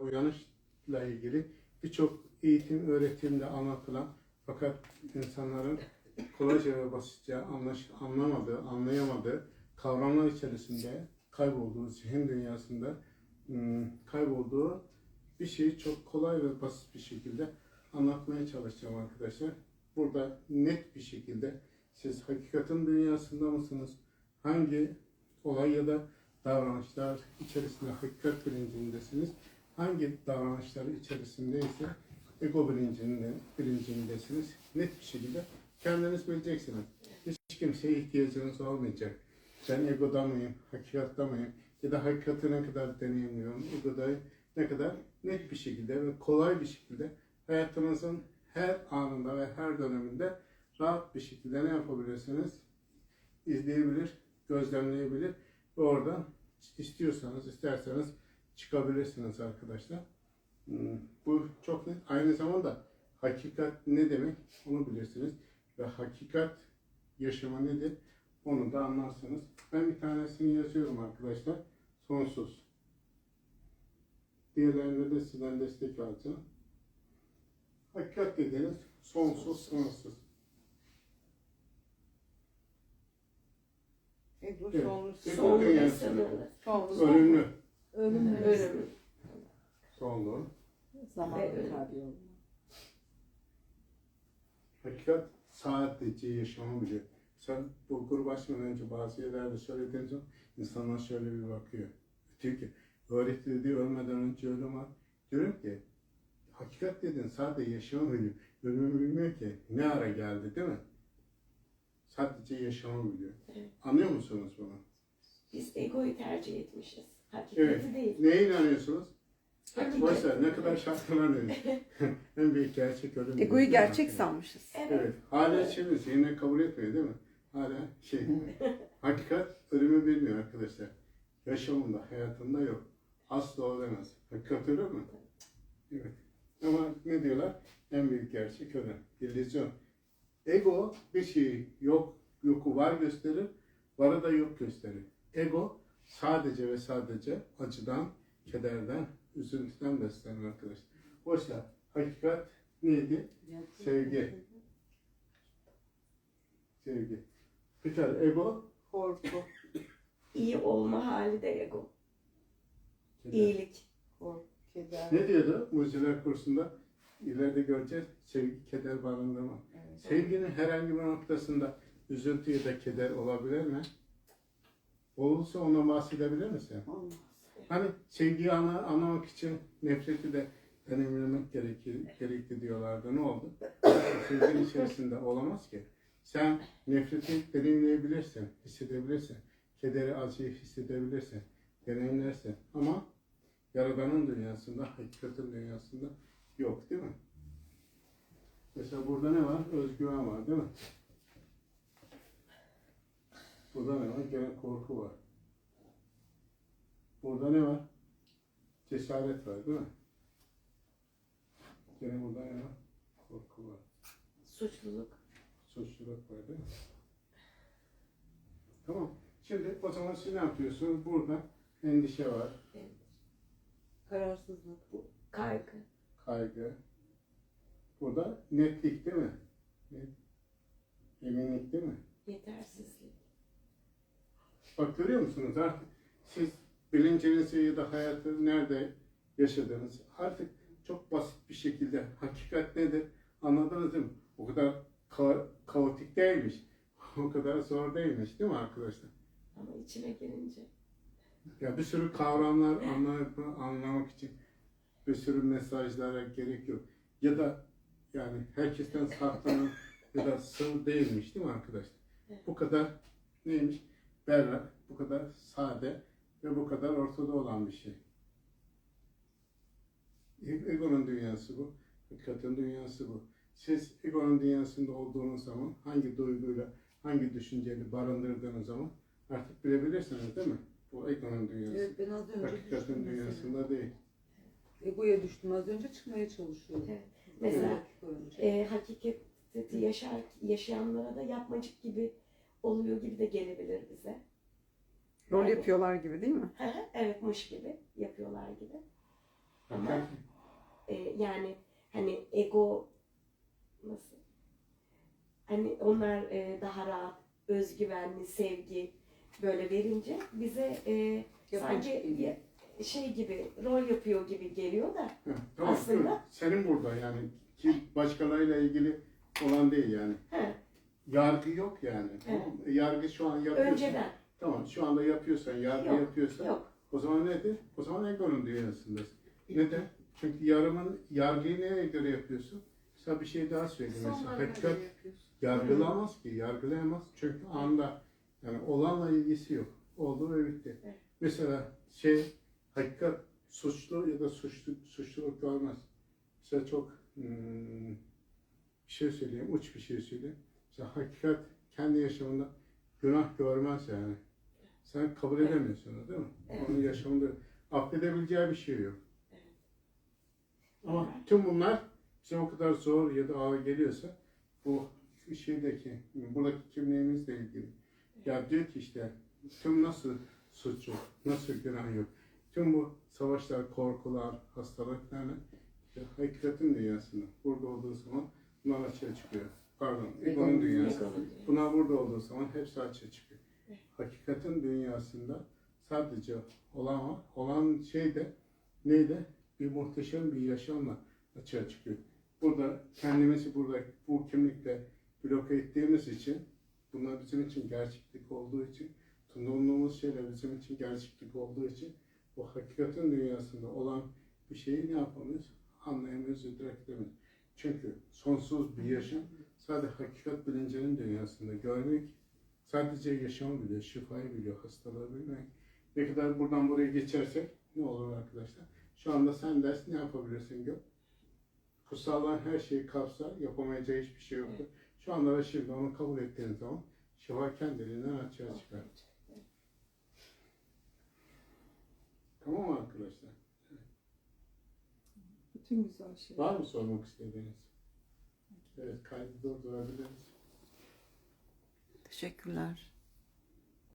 uyanışla ilgili birçok eğitim, öğretimde anlatılan fakat insanların kolayca ve basitçe anlaş, anlamadığı, anlayamadığı kavramlar içerisinde kaybolduğu, zihin dünyasında kaybolduğu bir şeyi çok kolay ve basit bir şekilde anlatmaya çalışacağım arkadaşlar. Burada net bir şekilde siz hakikatin dünyasında mısınız? Hangi olay ya da davranışlar içerisinde hakikat bilincindesiniz? Hangi davranışlar içerisinde ise ego bilincinde, bilincindesiniz? Net bir şekilde kendiniz bileceksiniz. Hiç kimseye ihtiyacınız olmayacak. Ben egoda mıyım, hakikatta mıyım? Ya da hakikati ne kadar deneyimliyorum, egoda ne kadar net bir şekilde ve kolay bir şekilde hayatınızın her anında ve her döneminde rahat bir şekilde ne yapabilirsiniz? İzleyebilir, gözlemleyebilir ve oradan istiyorsanız, isterseniz çıkabilirsiniz arkadaşlar. Hmm, Bu çok net. Aynı zamanda hakikat ne demek onu bilirsiniz. Ve hakikat yaşama nedir onu da anlarsınız. Ben bir tanesini yazıyorum arkadaşlar. Sonsuz. Diğerlerinde de sizden destek alacağım. Hakikat dediğiniz sonsuz, sınırsız. Ebru Evet. sonsuz. Ebru Son ve dünyası. sınırlı. Sonsuz. Ölüm. Ölüm. Sonlu. Zaman Ve ölüm. tabi olma. Hakikat sadece yaşamı biliyor. Sen bu grubu açmadan önce bazı yerlerde söylediğin zaman insanlar şöyle bir bakıyor. Diyor ki öğretildiği ölmeden önce ölüm var. Diyorum ki hakikat dedin sadece yaşamı biliyor. Ölümü bilmiyor ki. Ne ara geldi değil mi? Sadece yaşamı biliyor. Evet. Anlıyor musunuz bunu? Biz egoyu tercih etmişiz. Hakikati Evet. değil. Neye inanıyorsunuz? Hakikat. Boşver ne kadar şartlar diyor. en büyük gerçek ölüm. Egoyu gerçek sanmışız. Evet. Evet. Hala şimdi yine kabul etmiyor değil mi? Hala şey. hakikat ölümü bilmiyor arkadaşlar. Yaşamında, hayatında yok. Asla olamaz. Hakikat ölür mü? Evet. Ama ne diyorlar? En büyük gerçek ölüm. İllüzyon. Ego bir şeyi yok, yoku var gösterir, varı da yok gösterir. Ego sadece ve sadece acıdan, kederden, üzüntüden beslenir arkadaşlar. Oysa hakikat neydi? Sevgi. Sevgi. Bir tane ego, Korku. İyi olma hali de ego. keder. İyilik. Korku. Keder. Ne diyordu mucizeler kursunda? İleride göreceğiz. Sevgi, keder barındırma. Evet. Sevginin herhangi bir noktasında üzüntü ya da keder olabilir mi? Olursa ondan bahsedebilir misin? Olmaz. Hani sevgiyi anla, anlamak için nefreti de deneyimlemek gerekir, gerekli diyorlardı. Ne oldu? Sevginin içerisinde olamaz ki. Sen nefreti deneyimleyebilirsin, hissedebilirsin. Kederi, acıyı hissedebilirsin, deneyimlersin. Ama Yaradan'ın dünyasında, hakikatin dünyasında yok değil mi? Mesela burada ne var? Özgüven var değil mi? Burada ne var? Gene korku var. Burada ne var? Cesaret var değil mi? Gene burada ne var? Korku var. Suçluluk. Suçluluk var değil mi? Tamam. Şimdi o zaman siz ne yapıyorsunuz? Burada endişe var, Kararsızlık. Kaygı. kaygı. Burada netlik değil mi? Net- Eminlik değil mi? Yetersizlik. Bak görüyor musunuz artık siz bilincinizi ya da hayatı nerede yaşadığınız artık çok basit bir şekilde hakikat nedir anladınız değil mi? O kadar ka- kaotik değilmiş. O kadar zor değilmiş değil mi arkadaşlar? Ama içine girince. Ya bir sürü kavramlar anlamak, anlamak için bir sürü mesajlara gerek yok. Ya da yani herkesten saklanan ya da sır değilmiş değil mi arkadaşlar? Bu kadar neymiş? Berrak, bu kadar sade ve bu kadar ortada olan bir şey. Ego'nun dünyası bu. Hakikatin dünyası bu. Siz ego'nun dünyasında olduğunuz zaman hangi duyguyla, hangi düşünceyi barındırdığınız zaman artık bilebilirsiniz değil mi? Bu ego'nun dünyası. Evet ben az önce Hakikatin düştüm mesela. dünyasında değil. Egoya düştüm az önce çıkmaya çalışıyorum. Evet. Mesela. E, hakikati yaşar, yaşayanlara da yapmacık gibi oluyor gibi de gelebilir bize. Rol Yani- yapıyorlar gibi değil mi? Hı hı, evet mış gibi yapıyorlar gibi. Ama e, yani hani ego nasıl? Hani onlar e, daha rahat, özgüvenli, sevgi böyle verince bize e, sanki şey gibi rol yapıyor gibi geliyor da Heh, tamam, Aslında- senin burada yani ki başkalarıyla ilgili olan değil yani. he, Yargı yok yani. Tamam mı? Yargı şu an yapıyorsan. önceden Tamam şu anda yapıyorsan, yargı Yok, yapıyorsan yok. o zaman nedir? O zaman egonun dünyasındasın. Neden? Çünkü yarımın yargıyı neye göre yapıyorsun? Mesela bir şey daha söyleyeyim. Mesela hakikat göre yapıyorsun. yargılamaz ki, yargılayamaz. Çünkü anda yani olanla ilgisi yok. Oldu ve bitti. Evet. Mesela şey hakikat suçlu ya da suçlu suçluluk görmez. Mesela çok hmm, bir şey söyleyeyim, uç bir şey söyleyeyim. Mesela hakikat kendi yaşamında günah görmez yani. Sen kabul Evet. edemiyorsun değil mi? Evet. Onun yaşamında affedebileceği bir şey yok. Evet. Ama tüm bunlar bize o kadar zor ya da ağır geliyorsa bu şeydeki, buradaki kimliğimizle ilgili. Ya diyor ki işte tüm nasıl suç yok, nasıl günah yok. Tüm bu savaşlar, korkular, hastalıklarla işte hakikatin dünyasında burada olduğu zaman bunlar açığa çıkıyor. Pardon, egonun dünyası. Bunlar burada olduğu zaman hepsi açığa çıkıyor. Hakikatin dünyasında sadece olan. Olan şey de neydi? Bir muhteşem bir yaşamla açığa çıkıyor. Burada kendimizi burada bu kimlikle bloke ettiğimiz için bunlar bizim için gerçeklik olduğu için sunduğumuz şeyler bizim için gerçeklik olduğu için bu hakikatin dünyasında olan bir şeyi ne yapamıyoruz? Anlayamıyoruz, idrak edemiyoruz. Çünkü sonsuz bir yaşam sadece hakikat bilincinin dünyasında görmek sadece yaşamı biliyor, şifayı biliyor, hastalığı bilmek. Ne kadar buradan buraya geçersek ne olur arkadaşlar? Şu anda sen ders ne yapabilirsin gör. Kutsallar her şeyi kapsar, yapamayacağı hiçbir şey yoktur. Şu anda ve şimdi onu kabul ettiğin zaman şifa kendiliğinden açığa çıkar. Tamam mı arkadaşlar? Bütün güzel şeyler. Var mı sormak istediğiniz? Evet, kaydı durdurabiliriz. Teşekkürler.